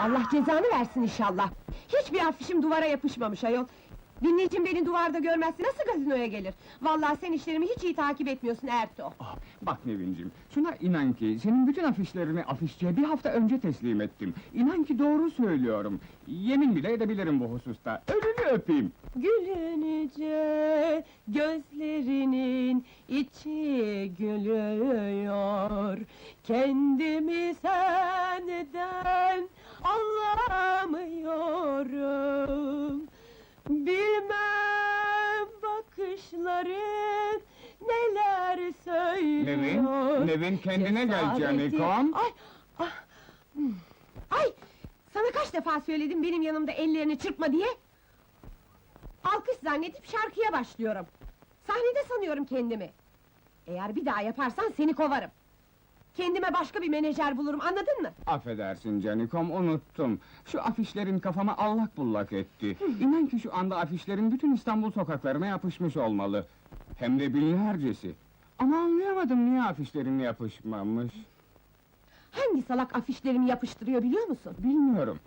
Allah cezanı versin inşallah. Hiçbir afişim duvara yapışmamış ayol. Dinleyicim beni duvarda görmezse nasıl gazinoya gelir? Vallahi sen işlerimi hiç iyi takip etmiyorsun Erto. Ah, Bak Nevin'cim, şuna inan ki senin bütün afişlerini afişçiye bir hafta önce teslim ettim. İnan ki doğru söylüyorum. Yemin bile edebilirim bu hususta. Ölünü öpeyim. Gülünce gözlerinin içi gülüyor Kendimi senden anlamıyorum Bilmem bakışların neler söylüyor Nevin, Nevin kendine gel Cesareti- canikom. Ay, ah, hmm. ay, sana kaç defa söyledim benim yanımda ellerini çırpma diye? Alkış zannedip şarkıya başlıyorum. Sahnede sanıyorum kendimi. Eğer bir daha yaparsan seni kovarım. Kendime başka bir menajer bulurum, anladın mı? Affedersin canikom, unuttum. Şu afişlerin kafama allak bullak etti. İnan ki şu anda afişlerin bütün İstanbul sokaklarına yapışmış olmalı. Hem de binlercesi. Ama anlayamadım niye afişlerin yapışmamış. Hangi salak afişlerimi yapıştırıyor biliyor musun? Bilmiyorum.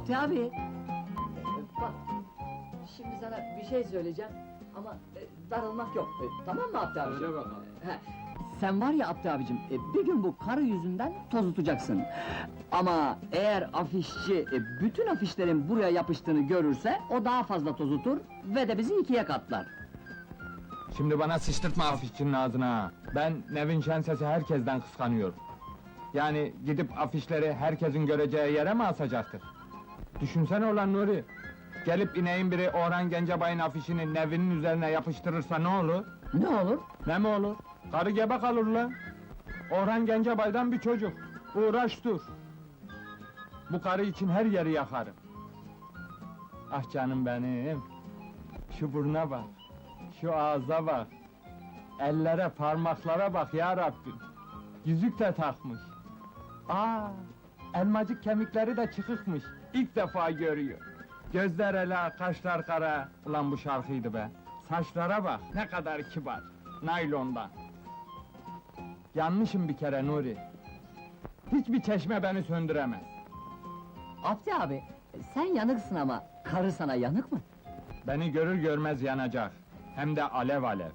Abdi abi. e, Bak. Şimdi sana bir şey söyleyeceğim ama e, darılmak yok. E, Tamam mı Abdi abi? Söyle bakalım. Sen var ya Abdi abicim, e, bir gün bu karı yüzünden tozutacaksın. Ama eğer afişçi e, bütün afişlerin buraya yapıştığını görürse, o daha fazla tozutur ve de bizi ikiye katlar. Şimdi bana sıçtırtma afişçinin ağzına. Ben Nevin Şenses'i herkesten kıskanıyorum. Yani gidip afişleri herkesin göreceği yere mi asacaktık? Düşünsene ulan Nuri! Gelip ineğin biri Orhan Gencebay'ın afişini Nevin'in üzerine yapıştırırsa ne olur? Ne olur? Ne mi olur? Karı gebe kalır lan! Orhan Gencebay'dan bir çocuk. Uğraş dur! Bu karı için her yeri yakarım. Ah canım benim! Şu buruna bak! Şu ağza bak! Ellere, parmaklara bak ya Rabbim! Yüzük de takmış. Aa! Elmacık kemikleri de çıkıkmış. İlk defa görüyor. Gözler ela, kaşlar kara. Ulan bu şarkıydı be. Saçlara bak, ne kadar kibar. Naylondan. Yanmışım bir kere Nuri. Hiçbir çeşme beni söndüremez. Abdi abi, sen yanıksın ama karı sana yanık mı? Beni görür görmez yanacak. Hem de alev alev.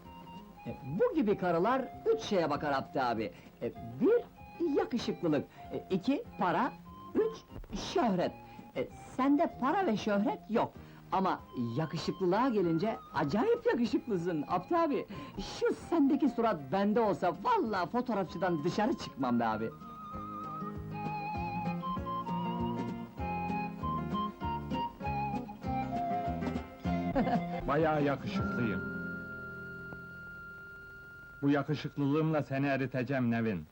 E, Bu gibi karılar üç şeye bakar Abdi abi. E, Bir, yakışıklılık. E, iki, para. Üç, şöhret. E, Sende para ve şöhret yok. Ama yakışıklılığa gelince acayip yakışıklısın Abdi abi. Şu sendeki surat bende olsa vallahi fotoğrafçıdan dışarı çıkmam be abi. Bayağı yakışıklıyım. Bu yakışıklılığımla seni eriteceğim Nevin.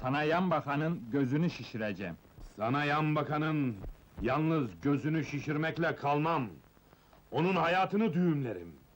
Sana yan bakanın gözünü şişireceğim. Sana yan bakanın yalnız gözünü şişirmekle kalmam. Onun hayatını düğümlerim.